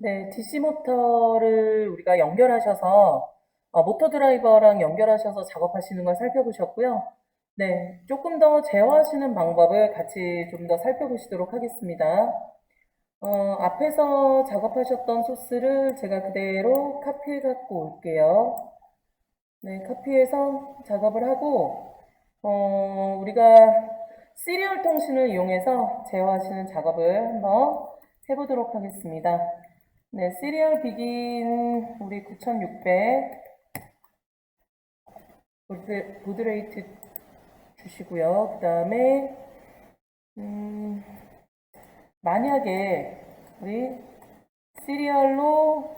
네, DC 모터를 우리가 연결하셔서 어, 모터 드라이버랑 연결하셔서 작업하시는 걸 살펴보셨고요. 네, 조금 더 제어하시는 방법을 같이 좀 더 살펴보시도록 하겠습니다. 어, 앞에서 작업하셨던 소스를 제가 그대로 카피해 갖고 올게요. 네, 카피해서 작업을 하고, 어, 우리가 시리얼 통신을 이용해서 제어하시는 작업을 한번 해보도록 하겠습니다. 네, 시리얼 비긴 우리 9600 보드, 보드레이트 주시고요. 그 다음에 음, 만약에 우리 시리얼로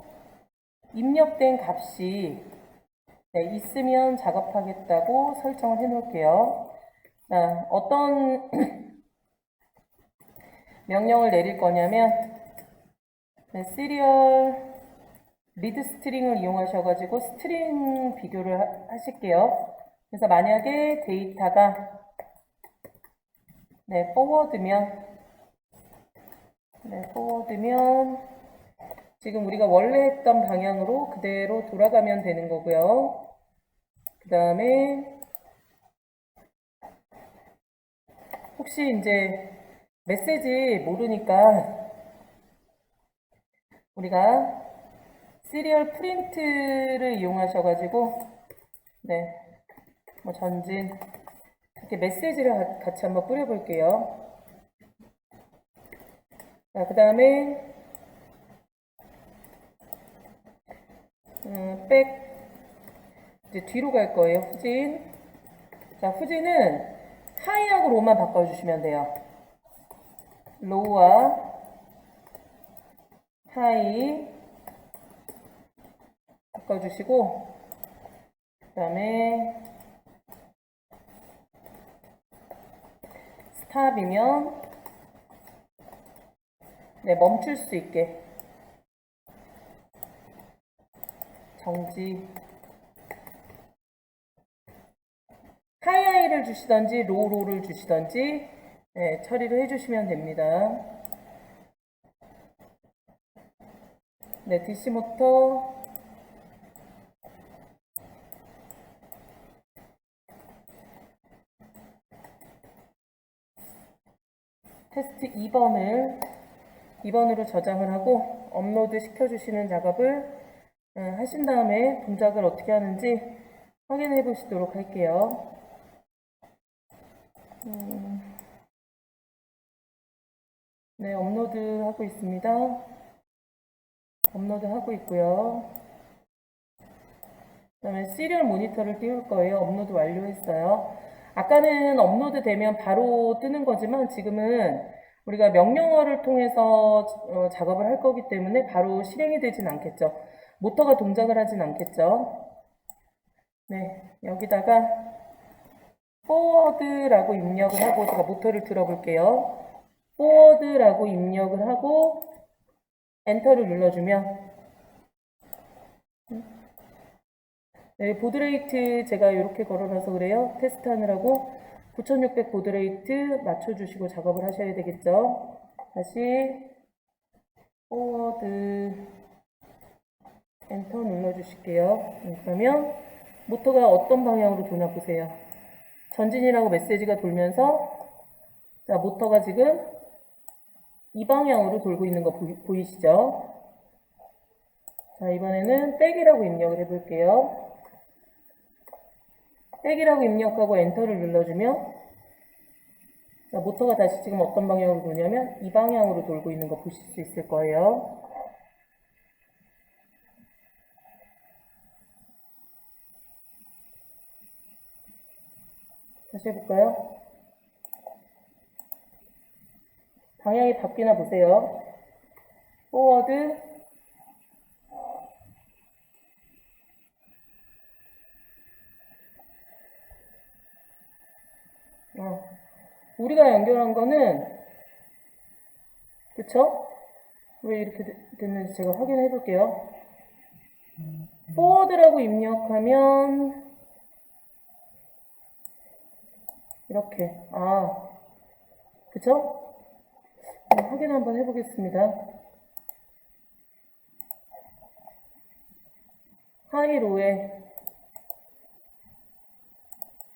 입력된 값이 네, 있으면 작업하겠다고 설정을 해 놓을게요. 자, 어떤 명령을 내릴 거냐면 네, 시리얼 리드 스트링을 이용하셔가지고 스트링 비교를 하- 하실게요. 그래서 만약에 데이터가 네, 포워드면 네, 포워드면 지금 우리가 원래 했던 방향으로 그대로 돌아가면 되는 거고요. 그 다음에 혹시 이제 메시지 모르니까 우리가 시리얼 프린트를 이용하셔가지고 네, 뭐 전진 이렇게 메시지를 가- 같이 한번 뿌려볼게요. 자, 그 다음에 음, 백 이제 뒤로 갈 거예요. 후진. 자, 후진은 하이하고 로만 바꿔주시면 돼요. 로우와 하이. 바꿔주시고 그 다음에 스탑이면 네, 멈출 수 있게. 정지. 하이하이를 주시던지 로우로우를 주시던지 네, 처리를 해주시면 됩니다. 네, DC 모터 테스트 2번을 2번으로 저장을 하고 업로드 시켜주시는 작업을 어, 하신 다음에 동작을 어떻게 하는지 확인해 보시도록 할게요. 음, 네, 업로드 하고 있습니다. 업로드 하고 있고요. 그 다음에 시리얼 모니터를 띄울 거예요. 업로드 완료했어요. 아까는 업로드 되면 바로 뜨는 거지만 지금은 우리가 명령어를 통해서 어, 작업을 할 거기 때문에 바로 실행이 되진 않겠죠. 모터가 동작을 하진 않겠죠. 네, 여기다가 forward라고 입력을 하고 제가 모터를 들어볼게요. forward라고 입력을 하고 엔터를 눌러주면 네, 보드레이트 제가 이렇게 걸어놔서 그래요. 테스트하느라고 9600 보드레이트 맞춰주시고 작업을 하셔야 되겠죠. 다시 forward 엔터 눌러주실게요. 네, 그러면 모터가 어떤 방향으로 도나 보세요. 전진이라고 메시지가 돌면서 자 모터가 지금 이 방향으로 돌고 있는 거 보이, 보이 시죠? 자 이번에는 백이라고 입력을 해볼게요. 백이라고 입력하고 엔터를 눌러주면 자, 모터가 다시 지금 어떤 방향으로 도냐면 이 방향으로 돌고 있는 거 보실 수 있을 거예요. 다시 해볼까요? 방향이 바뀌나 보세요. 포워드, 어, 우리가 연결한 거는, 그쵸? 왜 이렇게 되- 됐는지 제가 확인해 볼게요. 포워드라고 입력하면, 이렇게, 아, 그쵸? 네, 확인 한번 해보겠습니다. 하이 로에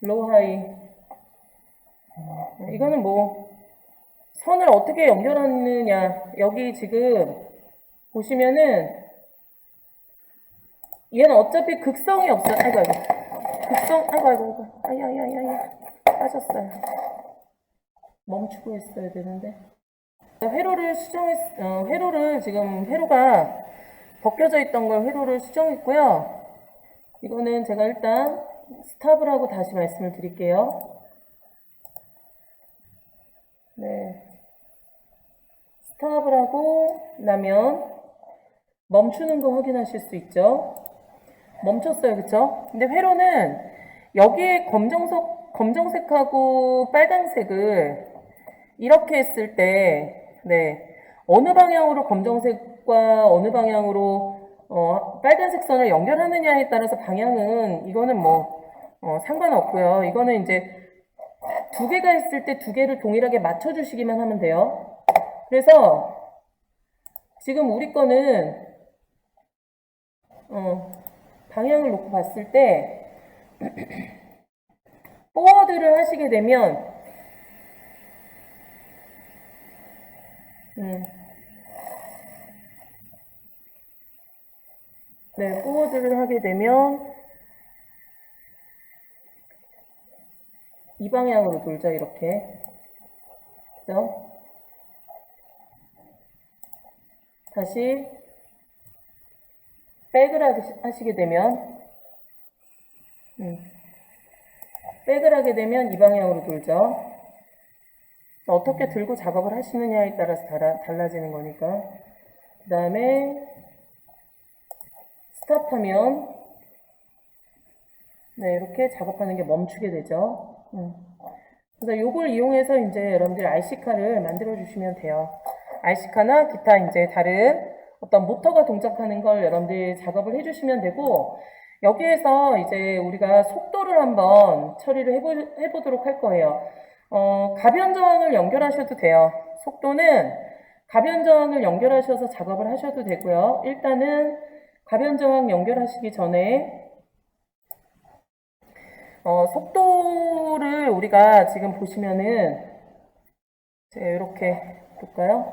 로우 하이. 어, 이거는 뭐 선을 어떻게 연결하느냐. 여기 지금 보시면은 얘는 어차피 극성이 없어요. 아이고 아이고. 극성 아이고 아이고 아이고. 아야야야야 빠졌어요. 멈추고 있어야 되는데 회로를 수정했 어, 회로를 지금 회로가 벗겨져 있던 걸 회로를 수정했고요 이거는 제가 일단 스탑을 하고 다시 말씀을 드릴게요 네 스탑을 하고 나면 멈추는 거 확인하실 수 있죠. 멈췄어요, 그쵸? 근데 회로는 여기에 검정색, 검정색하고 빨간색을 이렇게 했을 때, 네, 어느 방향으로 검정색과 어느 방향으로 어, 빨간색 선을 연결하느냐에 따라서 방향은 이거는 뭐 어, 상관없고요. 이거는 이제 두 개가 있을 때 두 개를 동일하게 맞춰주시기만 하면 돼요. 그래서 지금 우리 거는 어, 방향을 놓고 봤을 때 포워드를 하시게 되면 음, 네, 포워드를 하게 되면 이 방향으로 돌죠, 이렇게. 그죠? 다시 백을 하시- 하시게 되면 음, 백을 하게 되면 이 방향으로 돌죠. 어떻게 들고 작업을 하시느냐에 따라서 달라, 달라 지는 거니까. 그 다음에 스탑하면 네, 이렇게 작업하는 게 멈추게 되죠. 음. 그래서 요걸 이용해서 이제 여러분들 RC카를 만들어 주시면 돼요. RC카나 기타 이제 다른 어떤 모터가 동작하는 걸 여러분들 작업을 해주시면 되고, 여기에서 이제 우리가 속도를 한번 처리를 해보, 해보도록 할 거예요. 어, 가변 저항을 연결하셔도 돼요. 속도는 가변 저항을 연결하셔서 작업을 하셔도 되고요. 일단은 가변 저항 연결하시기 전에 어, 속도를 우리가 지금 보시면은 제가 이렇게 볼까요?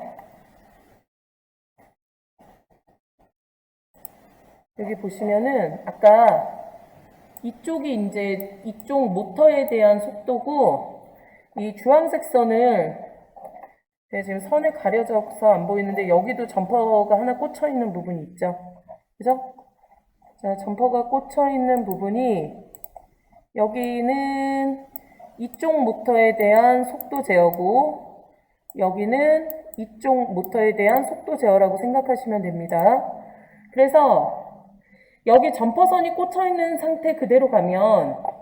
여기 보시면은 아까 이쪽이 이제 이쪽 모터에 대한 속도고 이 주황색 선을 제가 지금 선에 가려져서 안 보이는데 여기도 점퍼가 하나 꽂혀 있는 부분이 있죠. 그죠? 자, 점퍼가 꽂혀 있는 부분이 여기는 이쪽 모터에 대한 속도 제어고 여기는 이쪽 모터에 대한 속도 제어라고 생각하시면 됩니다. 그래서 여기 점퍼선이 꽂혀 있는 상태 그대로 가면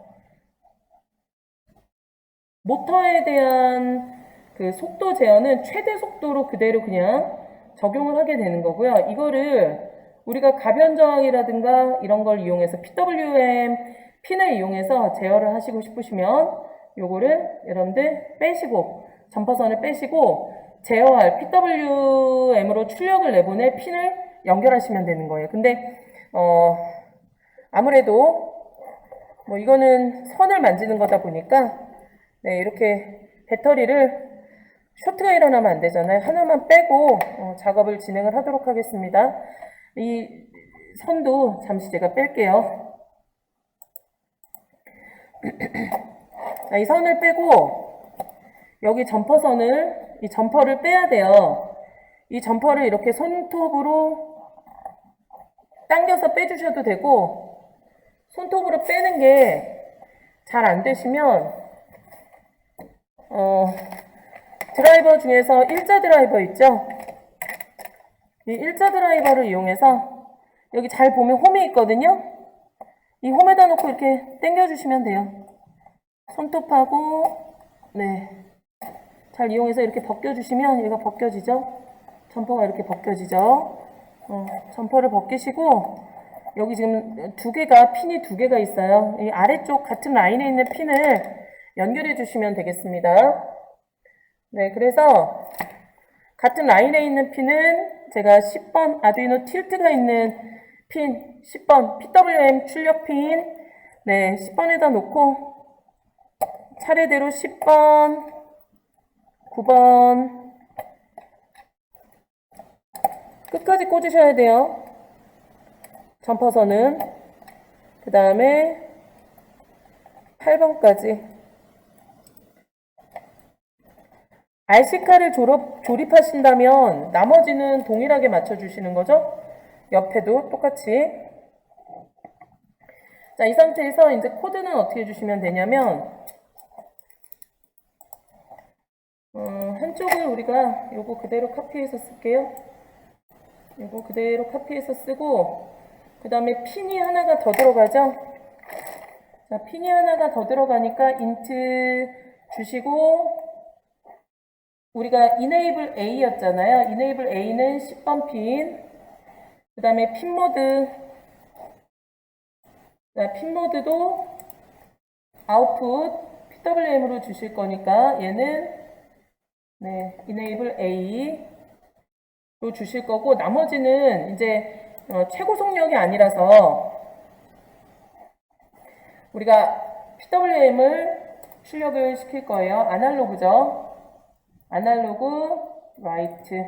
모터에 대한 그 속도 제어는 최대 속도로 그대로 그냥 적용을 하게 되는 거고요. 이거를 우리가 가변 저항이라든가 이런 걸 이용해서 PWM 핀을 이용해서 제어를 하시고 싶으시면 요거를 여러분들 빼시고 점퍼선을 빼시고 제어할 PWM으로 출력을 내보낼 핀을 연결하시면 되는 거예요. 근데 어 아무래도 뭐 이거는 선을 만지는 거다 보니까 네 이렇게 배터리를 쇼트가 일어나면 안 되잖아요. 하나만 빼고 어, 작업을 진행을 하도록 하겠습니다. 이 선도 잠시 제가 뺄게요. 자, 이 선을 빼고 여기 점퍼선을 이 점퍼를 빼야 돼요. 이 점퍼를 이렇게 손톱으로 당겨서 빼주셔도 되고 손톱으로 빼는 게 잘 안 되시면 어, 드라이버 중에서 일자 드라이버 있죠? 이 일자 드라이버를 이용해서 여기 잘 보면 홈이 있거든요? 이 홈에다 놓고 이렇게 당겨주시면 돼요. 손톱하고, 네. 잘 이용해서 이렇게 벗겨주시면 얘가 벗겨지죠? 점퍼가 이렇게 벗겨지죠? 어, 점퍼를 벗기시고, 여기 지금 두 개가, 핀이 두 개가 있어요. 이 아래쪽 같은 라인에 있는 핀을 연결해 주시면 되겠습니다. 네, 그래서 같은 라인에 있는 핀은 제가 10번 아두이노 틸트가 있는 핀 10번 PWM 출력 핀 네, 10번에다 놓고 차례대로 10번, 9번 끝까지 꽂으셔야 돼요. 점퍼선은 그 다음에 8번까지 RC카를 졸업, 조립하신다면 나머지는 동일하게 맞춰주시는 거죠. 옆에도 똑같이. 자, 이 상태에서 이제 코드는 어떻게 주시면 되냐면, 어, 한쪽을 우리가 요거 그대로 카피해서 쓸게요. 요거 그대로 카피해서 쓰고, 그 다음에 핀이 하나가 더 들어가죠. 자, 핀이 하나가 더 들어가니까 인트 주시고, 우리가 enable A였잖아요. enable A는 10번 핀. 그 다음에 핀 모드. 자, 핀 모드도 아웃풋 PWM으로 주실 거니까 얘는 네, enable A로 주실 거고 나머지는 이제 어, 최고 속력이 아니라서 우리가 PWM을 출력을 시킬 거예요. 아날로그죠. 아날로그 라이트.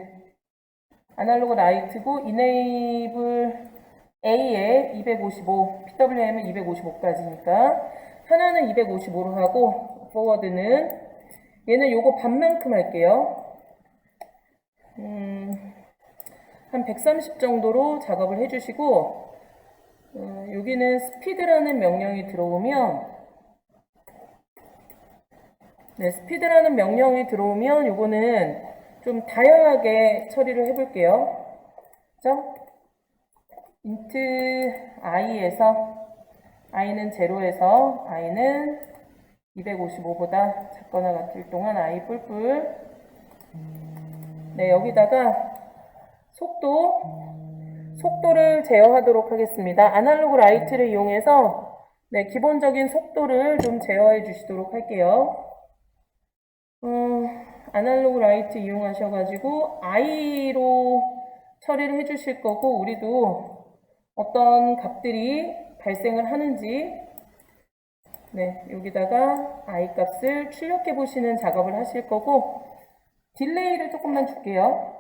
아날로그 라이트고 enable A에 255 PWM은 255까지니까 하나는 255로 하고 forward는 얘는 요거 반만큼 할게요. 음, 한 130 정도로 작업을 해주시고 어, 여기는 스피드라는 명령이 들어오면 네, 스피드라는 명령이 들어오면 요거는 좀 다양하게 처리를 해볼게요. 그죠? int i에서 i는 0에서 i는 255보다 작거나 같을 동안 i 뿔뿔 네, 여기다가 속도 속도를 제어하도록 하겠습니다. 아날로그 라이트를 이용해서 네, 기본적인 속도를 좀 제어해 주시도록 할게요. 어, 아날로그 라이트 이용하셔가지고 I로 처리를 해주실 거고 우리도 어떤 값들이 발생을 하는지 네 여기다가 I 값을 출력해 보시는 작업을 하실 거고 딜레이를 조금만 줄게요.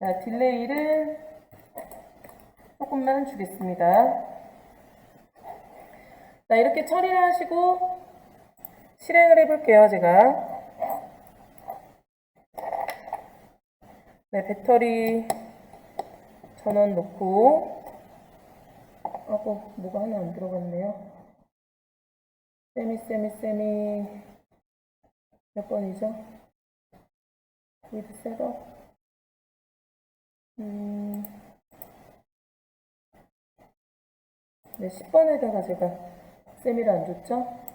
자, 딜레이를 조금만 주겠습니다. 자, 이렇게 처리를 하시고 실행을 해볼게요, 제가. 네, 배터리 전원 놓고, 아고, 뭐가 하나 안 들어갔네요. 세미, 세미, 세미, 몇 번이죠? with. 음, 네, 10번에다가 제가 세미를 안 줬죠?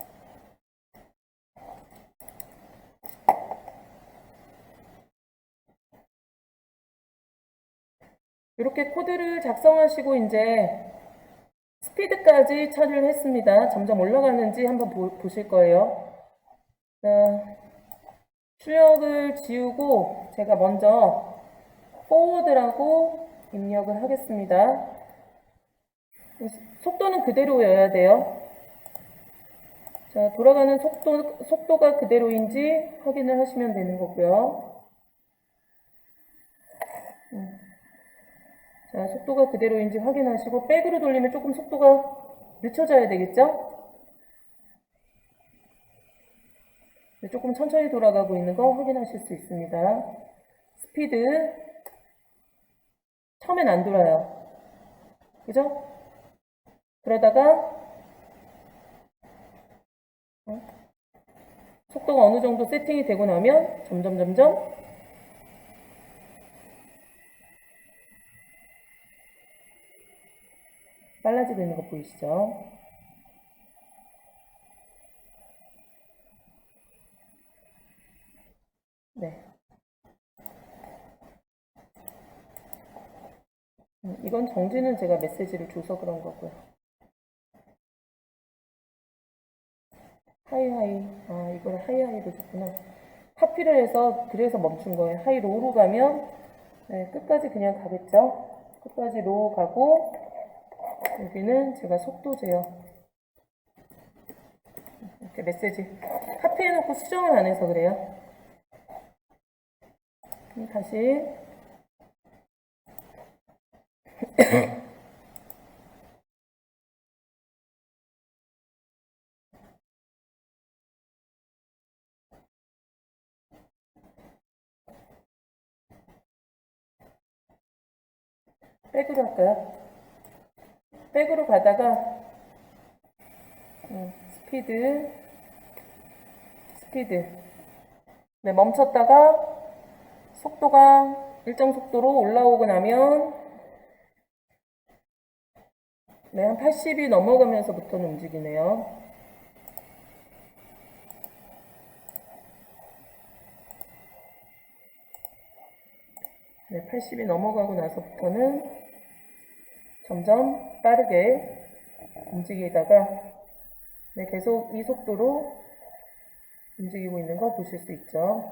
이렇게 코드를 작성하시고 이제 스피드까지 처리를 했습니다. 점점 올라가는지 한번 보, 실 거예요. 자, 출력을 지우고 제가 먼저 forward라고 입력을 하겠습니다. 속도는 그대로여야 돼요. 자, 돌아가는 속도, 속도가 그대로인지 확인을 하시면 되는 거고요. 음. 자, 속도가 그대로인지 확인하시고 백으로 돌리면 조금 속도가 늦춰져야 되겠죠? 네, 조금 천천히 돌아가고 있는 거 확인하실 수 있습니다. 스피드 처음엔 안 돌아요. 그죠? 그러다가 어? 속도가 어느 정도 세팅이 되고 나면 점점 점점 빨라지고 있는 거 보이시죠? 네. 음, 이건 정지는 제가 메시지를 줘서 그런 거고요. 하이하이. 아, 이걸 하이하이로 줬구나. 카피를 해서, 그래서 멈춘 거예요. 하이로우로 가면, 네, 끝까지 그냥 가겠죠? 끝까지 로우 가고 여기는 제가 속도 제어 이렇게 메시지 카피해놓고 수정을 안 해서 그래요. 다시 백으로 할까요? 백으로 가다가 음, 스피드 스피드 네 멈췄다가 속도가 일정 속도로 올라오고 나면 네, 한 80이 넘어가면서부터는 움직이네요. 네, 80이 넘어가고 나서부터는 점점 빠르게 움직이다가 네, 계속 이 속도로 움직이고 있는 거 보실 수 있죠.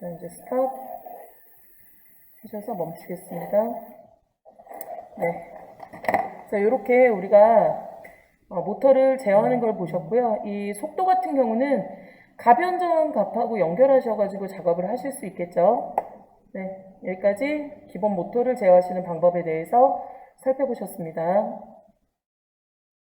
자, 이제 스탑 하셔서 멈추겠습니다. 네. 자, 이렇게 우리가 어, 모터를 제어하는 걸 보셨고요. 이 속도 같은 경우는 가변전 값하고 연결하셔가지고 작업을 하실 수 있겠죠. 네, 여기까지 기본 모터를 제어하시는 방법에 대해서 살펴보셨습니다.